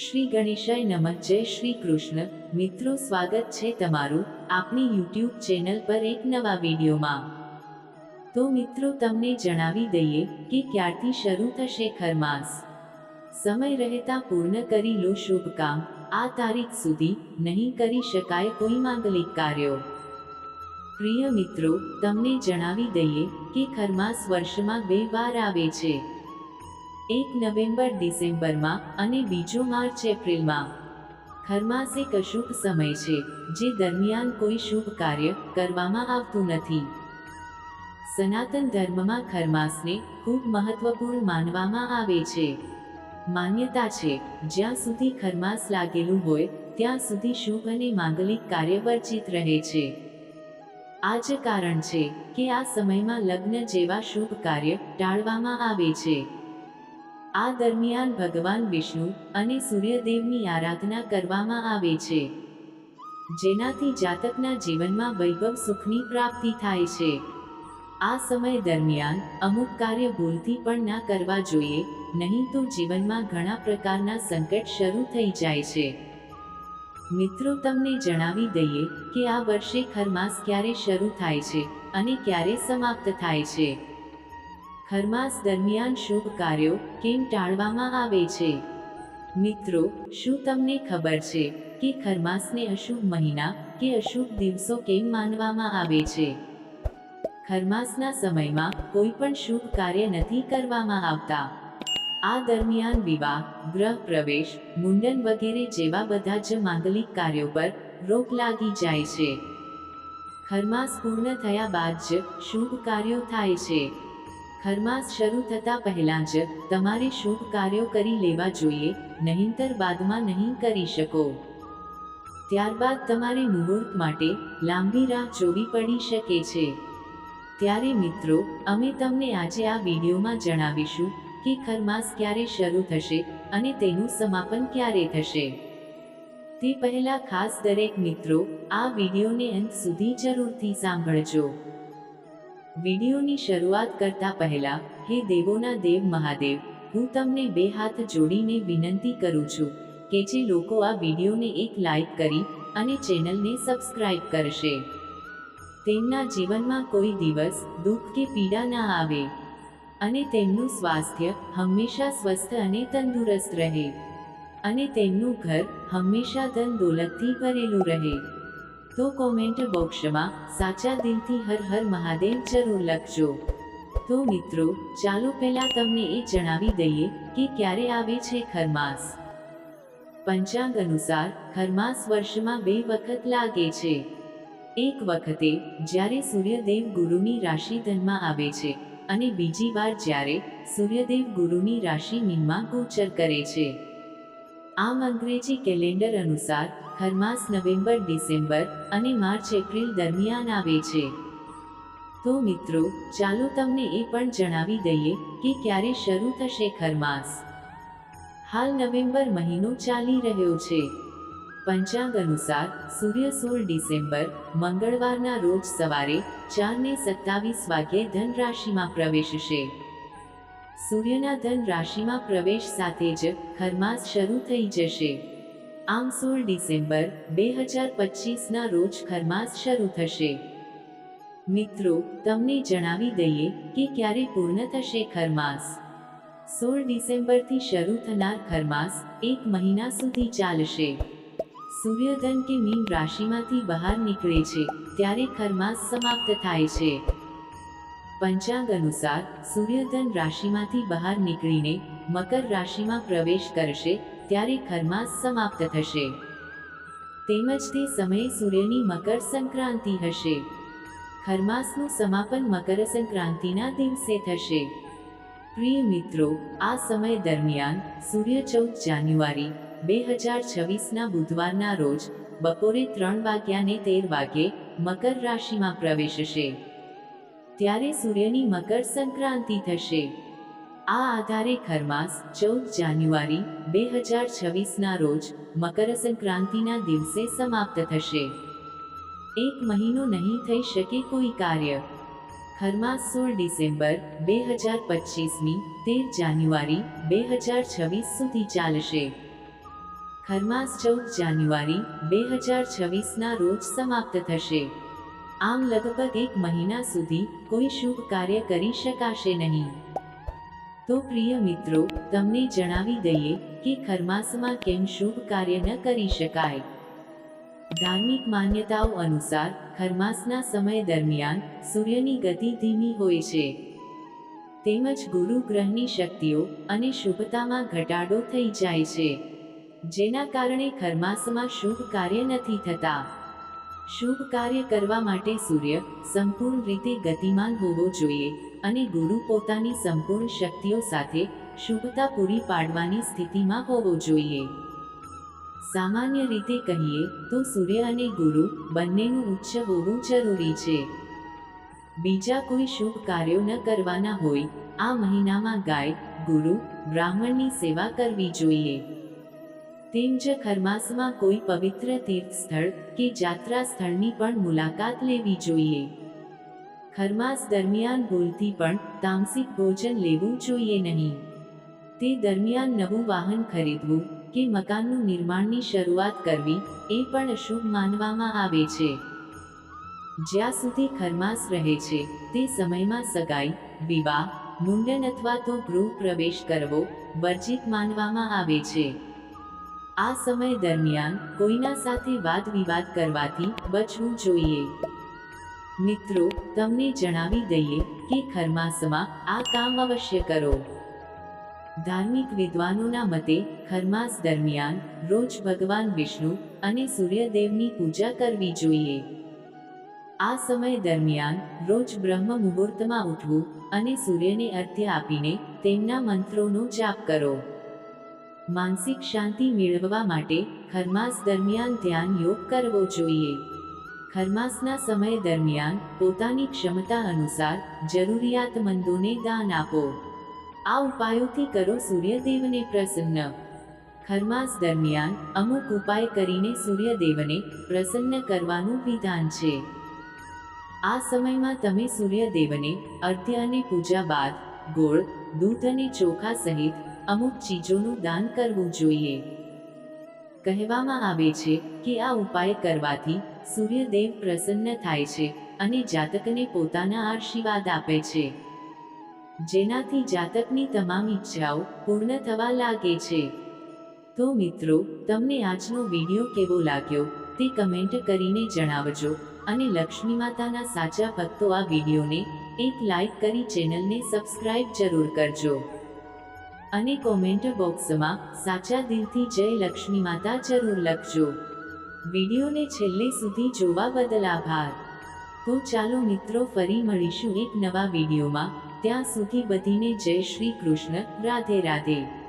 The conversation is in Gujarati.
શ્રી ગણેશાય નમઃ. જય શ્રી કૃષ્ણ. મિત્રો, સ્વાગત છે તમારું આપણી યુટ્યુબ ચેનલ પર એક નવા વિડીયોમાં. તો મિત્રો, તમને જણાવી દઈએ કે ક્યારથી શરૂ થશે ખરમાસ. સમય રહેતા પૂર્ણ કરી લો શુભ કામ. આ તારીખ સુધી નહીં કરી શકાય કોઈ માંગલિક કાર્યો. પ્રિય મિત્રો, તમને જણાવી દઈએ કે ખરમાસ વર્ષમાં બે વાર આવે છે. એક નવેમ્બર ડિસેમ્બરમાં અને બીજો માર્ચ એપ્રિલમાં. ખરમાસ એક અશુભ સમય છે, જે દરમિયાન કોઈ શુભ કાર્ય કરવામાં આવતું નથી. સનાતન ધર્મમાં ખરમાસને ખૂબ મહત્વપૂર્ણ માનવામાં આવે છે. માન્યતા છે, જ્યાં સુધી ખરમાસ લાગેલું હોય, ત્યાં સુધી શુભ અને માંગલિક કાર્ય વર્જિત રહે છે. આ જ કારણ છે કે આ સમયમાં લગ્ન જેવા શુભ કાર્ય ટાળવામાં આવે છે. આ દરમિયાન ભગવાન વિષ્ણુ અને સૂર્યદેવની આરાધના કરવામાં આવે છે. જેનાથી જાતકના જીવનમાં વૈભવ સુખની પ્રાપ્તિ થાય છે. આ સમય દરમિયાન અમુક કાર્ય ભૂલથી પણ ના કરવા જોઈએ, નહીં તો જીવનમાં ઘણા પ્રકારના સંકટ શરૂ થઈ જાય છે. મિત્રો, તમને જણાવી દઈએ કે આ વર્ષે ખરમાસ ક્યારે શરૂ થાય છે અને ક્યારે સમાપ્ત થાય છે? ખરમાસ દરમિયાન શુભ કાર્યો કેમ ટાળવામાં આવે છે? મિત્રો, શું તમને ખબર છે કે ખરમાસને અશુભ મહિના કે અશુભ દિવસો કેમ માનવામાં આવે છે? ખરમાસના સમયમાં કોઈ પણ શુભ કાર્ય નથી કરવામાં આવતા. આ દરમિયાન વિવાહ, ગ્રહ પ્રવેશ, મુંડન વગેરે જેવા બધા જ માંગલિક કાર્યો પર રોક લાગી જાય છે. ખરમાસ પૂર્ણ થયા બાદ જ શુભ કાર્યો થાય છે. ખરમાસ શરૂ થતાં પહેલાં જ તમારે શુભ કાર્યો કરી લેવા જોઈએ, નહીંતર બાદમાં નહીં કરી શકો. ત્યારબાદ તમારે મુહૂર્ત માટે લાંબી રાહ જોવી પડી શકે છે. ત્યારે મિત્રો, અમે તમને આજે આ વિડીયોમાં જણાવીશું કે ખરમાસ ક્યારે શરૂ થશે અને તેનું સમાપન ક્યારે થશે. તે પહેલાં ખાસ દરેક મિત્રો આ વિડીયોને અંત સુધી જરૂરથી સાંભળજો. વિડીયોની શરૂઆત કરતા પહેલા, હે દેવોના દેવ મહાદેવ, હું તમને બે હાથ જોડીને વિનંતી કરું છું કે જે લોકો આ વિડીયોને એક લાઈક કરી અને ચેનલને સબસ્ક્રાઇબ કરશે. તેમના જીવનમાં કોઈ દિવસ દુઃખ કે પીડા ના આવે અને તેમનું સ્વાસ્થ્ય હંમેશા સ્વસ્થ અને તંદુરસ્ત રહે અને તેમનું ઘર હંમેશા ધન દોલતથી ભરેલું રહે. તો કોમેન્ટ બોક્સમાં સાચા દિલથી હર હર મહાદેવ જરૂર લખજો. તો મિત્રો, ચાલો પહેલા તમને એ જણાવી દઈએ કે ક્યારે આવે છે ખરમાસ. પંચાંગ અનુસાર, ખરમાસ વર્ષમાં બે વખત લાગે છે. એક વખતે, જ્યારે સૂર્યદેવ ગુરુની રાશિ ધનમાં આવે છે અને બીજી વાર જ્યારે સૂર્યદેવ ગુરુની રાશિ મીનમાં ગોચર કરે છે. આમ અંગ્રેજી કેલેન્ડર અનુસાર, હરમાસ નવેમ્બર, ડિસેમ્બર અને માર્ચ, એપ્રિલ દરમિયાન આવે છે. તો મિત્રો, ચાલો તમને એ પણ જણાવી દઈએ કે ક્યારે શરૂ થશે ખરમાસ હાલ નવેમ્બર મહિનો ચાલી રહ્યો છે. પંચાંગ અનુસાર, સૂર્ય સોળ ડિસેમ્બર, મંગળવારના રોજ સવારે ચારને સત્તાવીસ વાગ્યે ધન રાશિમાં પ્રવેશશે. સૂર્યના ધન રાશિમાં પ્રવેશ સાથે જ ખરમાસ શરૂ થઈ જશે. આમ સોળ ડિસેમ્બર બે હજાર પચીસના રોજ ખરમાસ શરૂ થશે. મિત્રો, તમને જણાવી દઈએ કે ક્યારે પૂર્ણ થશે ખરમાસ સોળ ડિસેમ્બરથી શરૂ થનાર ખરમાસ એક મહિના સુધી ચાલશે. સૂર્યધન કે મીન રાશિમાંથી બહાર નીકળે છે, ત્યારે ખરમાસ સમાપ્ત થાય છે. પંચાંગ અનુસાર સૂર્યધન રાશિમાંથી બહાર નીકળીને મકર રાશિમાં પ્રવેશ કરશે, ત્યારે ખરમાસ સમાપ્ત થશે. તેમજ તે સમયે સૂર્યની મકર સંક્રાંતિ હશે. ખરમાસનું સમાપન મકર સંક્રાંતિના દિવસે થશે. પ્રિય મિત્રો, આ સમય દરમિયાન સૂર્ય ચૌદ જાન્યુઆરી, બે હજાર છવ્વીસના બુધવારના રોજ બપોરે ત્રણ વાગ્યાને તેર વાગ્યે મકર રાશિમાં પ્રવેશશે. ત્યારે સૂર્યની મકર સંક્રાંતિ થશે. આ આધારે ખરમાસ, ચૌદ જાન્યુઆરી, બે હજાર છવ્વીસના રોજ મકર સંક્રાંતિના દિવસે સમાપ્ત થશે. એક મહિનો નહીં થઈ શકે કોઈ કાર્ય. ખરમાસ સોળ ડિસેમ્બર, બે હજાર પચીસની તેર જાન્યુઆરી, બે હજાર છવ્વીસ સુધી ચાલશે. ખરમાસ ચૌદ જાન્યુઆરી, બે હજાર છવ્વીસના રોજ સમાપ્ત થશે. આમ લગભગ એક મહિના સુધી કોઈ શુભ કાર્ય કરી શકાશે નહીં. તો પ્રિય મિત્રો, તમને જણાવી દઈએ કે ખરમાસમાં કેમ શુભ કાર્ય ન કરી શકાય. ધાર્મિક માન્યતાઓ અનુસાર, ખરમાસના સમય દરમિયાન સૂર્યની ગતિ ધીમી હોય છે. તેમજ ગુરુ ગ્રહની શક્તિઓ અને શુભતામાં ઘટાડો થઈ જાય છે. જેના કારણે ખરમાસમાં શુભ કાર્ય નથી થતા. શુભ કાર્ય કરવા માટે સૂર્ય સંપૂર્ણ રીતે ગતિમાન હોવો જોઈએ અને ગુરુ પોતાની સંપૂર્ણ શક્તિઓ સાથે શુભતા પૂરી પાડવાની સ્થિતિમાં હોવો જોઈએ. સામાન્ય રીતે કહીએ તો સૂર્ય અને ગુરુ બંનેનું ઉચ્ચ હોવું જરૂરી છે. બીજા કોઈ શુભ કાર્યો ન કરવાના હોય, આ મહિનામાં ગાય, ગુરુ, બ્રાહ્મણની સેવા કરવી જોઈએ. તેમ જ ખરમાસમાં કોઈ પવિત્ર તીર્થ સ્થળ કે જાત્રા સ્થળની પણ મુલાકાત લેવી જોઈએ. ખરમાસ દરમિયાન ભૂલથી પણ તામસિક ભોજન લેવું જોઈએ નહીં. તે દરમિયાન નવું વાહન ખરીદવું કે મકાનનું નિર્માણની શરૂઆત કરવી એ પણ અશુભ માનવામાં આવે છે. જ્યાં સુધી ખરમાસ રહે છે, તે સમયમાં સગાઈ, વિવાહ, મુંડન અથવા તો ગૃહ પ્રવેશ કરવો, વર્જિત માનવામાં આવે છે. આ સમય દરમિયાન કોઈના સાથે વાદ વિવાદ કરવાથી બચવું જોઈએ. મિત્રો, તમને જણાવી દઈએ કે ખરમાસમાં આ કામ અવશ્ય કરો. ધાર્મિક વિદ્વાનોના મતે, ખરમાસ દરમિયાન રોજ ભગવાન વિષ્ણુ અને સૂર્યદેવની પૂજા કરવી જોઈએ. આ સમય દરમિયાન રોજ બ્રહ્મ મુહૂર્તમાં ઉઠવું અને સૂર્યને અર્ધ્ય આપીને તેમના મંત્રોનો જાપ કરો. માનસિક શાંતિ મેળવવા માટે ખરમાસ દરમિયાન ધ્યાન યોગ કરવો જોઈએ. ખરમાસના સમય દરમિયાન પોતાની ક્ષમતા અનુસાર જરૂરિયાતમંદોને દાન આપો. આ ઉપાયોથી કરો સૂર્યદેવને પ્રસન્ન. ખરમાસ દરમિયાન અમુક ઉપાય કરીને સૂર્યદેવને પ્રસન્ન કરવાનું વિધાન છે. આ સમયમાં તમે સૂર્યદેવને અર્ધ્ય અને પૂજા બાદ ગોળ, દૂધ અને ચોખા સહિત અમુક ચીજોનું દાન કરવું જોઈએ. કહેવામાં આવે છે કે આ ઉપાય કરવાથી સૂર્યદેવ પ્રસન્ન થાય છે અને જાતકને પોતાના આશીર્વાદ આપે છે. જેનાથી જાતકની તમામ ઈચ્છાઓ પૂર્ણ થવા લાગે છે. તો મિત્રો, તમને આજનો વીડિયો કેવો લાગ્યો તે કમેન્ટ કરીને જણાવજો અને લક્ષ્મી માતાના સાચા ભક્તો આ વિડીયોને એક લાઈક કરી ચેનલને સબસ્ક્રાઇબ જરૂર કરજો. અને કોમેન્ટ બોક્સમાં, સાચા દિલથી જય લક્ષ્મી માતા જરૂર લખજો. વિડીયોને છેલ્લે સુધી જોવા બદલ આભાર. તો ચાલો મિત્રો ફરી મળીશું એક નવા વિડીયોમાં. ત્યાં સુધી બધીને જય શ્રી કૃષ્ણ, રાધે રાધે.